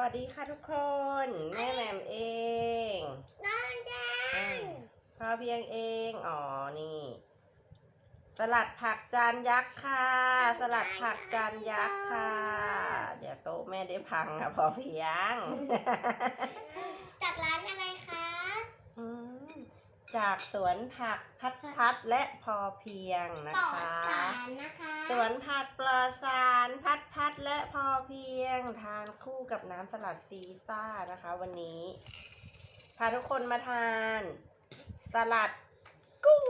วัสดีค่ะทุกคนแม่แหม่มเองน้องแดอ่างพอเพียงเองอ๋อนี่ สลัดผักจานยักษ์ค่ะ สลัดผักจานยักษ์ค่ะ เดี๋ยวโต๊ะแม่ได้พังค่ะพอเพียง จากร้านอะไรคะอืมจากสวนผักพัดพัดและพอเพียงนะปลอคดะสารนะคะ สวนผักปลอดสารพั ดพัดและพอเพียงทานคู่กับน้ำสลัดซีซ่านะคะ วันนี้พาทุกคนมาทาน สลัดกุ้ง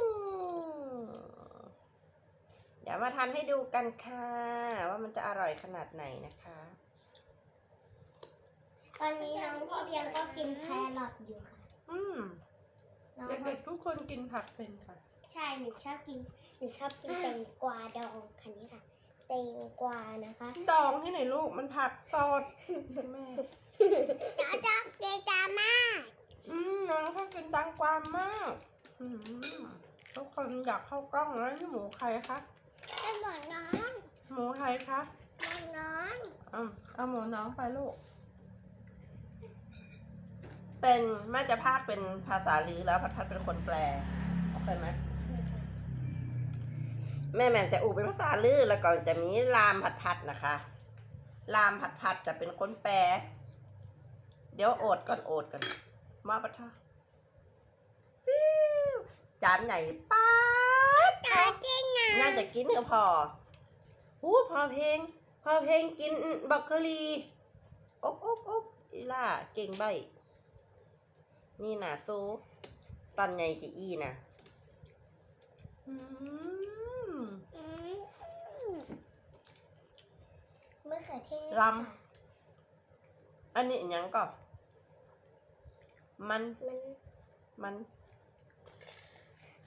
เดี๋ยวมาทานให้ดูกันค่ะ ว่ามันจะอร่อยขนาดไหนนะคะ ตอนนี้น้องพ่อเพียงก็กินแครอทอยู่ค่ะ อืมน้องเด็กๆทุกคนกินผักเป็นค่ะ ใช่หนูชอบกินหนูชอบกินแตงกวาดองคันนี้ค่ะ แตงกวานะคะ ดองที่ไหนลูกมันผักสดแม่น้องชอบเจจามากอืมน้องชอบกินแตังกวามมากอืมทุกคนอยากเข้ากล้องแล้วนี่หมูใครคะเป็นหมอนน้องหมูใครคะหมอนน้องอืมเอาหมูน้องไปลูก เป็นแม่จะพากเป็นภาษาลือแล้วพัดพัดเป็นคนแปลเข้าใจไหม แม่แหม่มจะอูเป็นภาษาลือแล้วก็จะมีลามผัดผัดนะคะ ลามผัดผัดจะเป็นคนแปล เดี๋ยวโอดก่อนโอดก่อนมาปะท่าฟิวจานใหญ่ป๊าดตาจริงนะน่าจะกินก็พออู้พอเพลง พอเพลงกินบักเคอรีอกอกอกอีล่าเก่งใบ นี่นะซูตอนใหญ่จะอีนะอืม อืมมะ เขือเทศรำอันนี้อิหยังก็มันมันมัน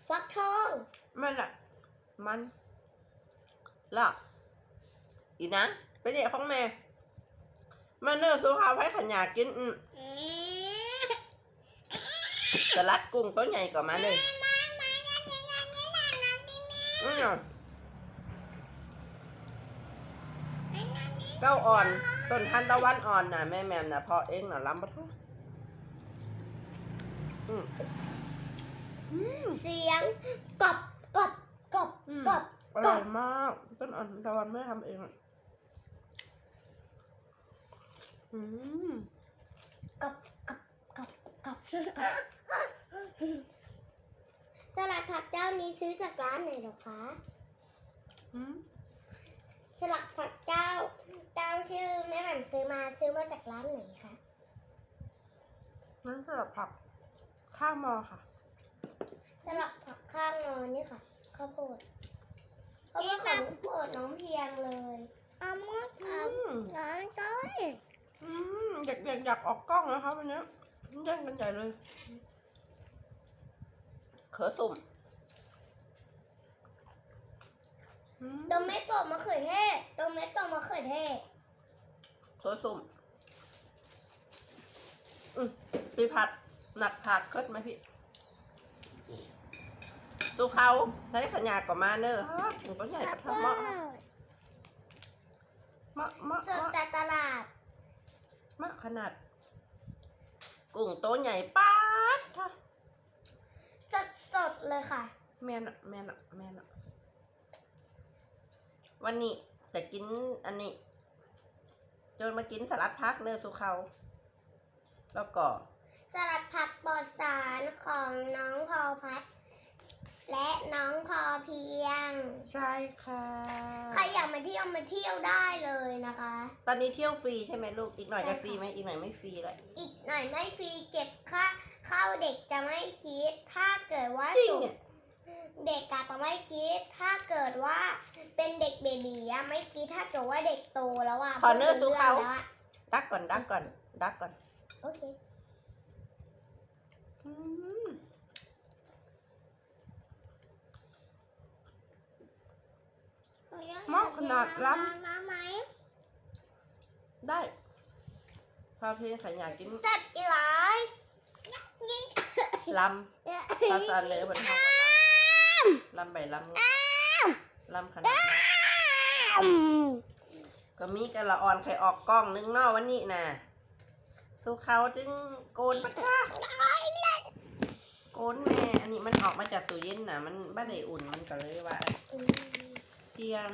ฟักทองมันอะมันล่ะอีนะไปเดี๋ยวของแม่มาเนอร์สุขาวให้ขันอยากกินอืมเอ๊ะสลัดกุ้งตัวใหญ่กว่ามาเลยมามามานี่นะนี่นะน้องนี่นี่อืม นี่นะนี่ เก้าอ่อน ต้นทันตะวันอ่อนน่ะแม่แม่มน่ะพอเองน่ะล้ำปะทุอืมอืมเสียงกรอบกรอบกรอบอืมกรอบอร่อยมากต้นอ่อนตะวันไม่ทำเองอะอืมกรอบกรอบกรอบกรอบกรอบสลัดผักเจ้านี้ซื้อจากร้านไหนเหรอคะอืมสลัดผักเจ้าเจ้าชื่ อแม่แหม่มซื้อมาซื้อมาจากร้านไหนคะนั่นสำหรับผักข้าวมอค่ะ สลัดผักข้างนอนนี่ค่ะข้าวโพดข้าวโพดของโปรดน้องเพียงเลยเอามดอืเอามน้องจ้อยอืมเด็กๆอยากออกกล้องแล้วครับวันนี้แย่งกันใหญ่เลย เขือสุ่มอืมโดเมโตะมะเขือเทศโดเมโตะมะเขือเทศ เขือสุ่มอืมพี่ผัดหนักผักเคิดไหมพี่สุเขาใช้ขยากกว่ามาเนอะฮะถึงก็ใหญ่กระทำมะมะมะสดมะจากตลาดมะขนาด กุ้งโตใหญ่ป๊าดท่ะสดสดๆเลยค่ะ แม่นอะแม่นอะแม่นอะวันนี้จะกินอันนี้ จนมากินสลัดพักเนื้อสุเขาแล้วก็ สลัดผักปลอดสารของน้องพอพัด และน้องพอเพียง ใช่ค่ะ ใครอยากมาเที่ยวมาเที่ยวได้เลยนะคะ ตอนนี้เที่ยวฟรีใช่ไหมลูก อีกหน่อยใช่จะค่ะฟรีไหมอีกหน่อยไม่ฟรีเลยอีกหน่อยไม่ฟรีเก็บค่าเข้าเด็กจะไม่คิด ถ้าเกิดว่าจริงสูอะ เด็กอะจะไม่คิด ถ้าเกิดว่าเป็นเด็กเบบีอะไม่คิดถ้าเกิดว่าเด็กโตแล้วอะขอเนื้อพูดสุรู้เขาเรื่องแล้วอะดักก่อนดักก่อนดักก่อนโอเค อืมหม้อขนาดล้ำมาไหมได้พาเพลงขันอยากกินแซ่บอีหลายลำภาษาเลยบนห้องลำ ใบลำลำขนาดนั้นก็มีกันละอ่อนใครออกกล้องนึงเนอวันนี้นะสู้เขาจึงโกนปะจ้าโกนแม่ อันนี้มันออกมาจากตู้เย็นนะมันบ้านไดอุ่นมันก็เลยว่าอืมเพียง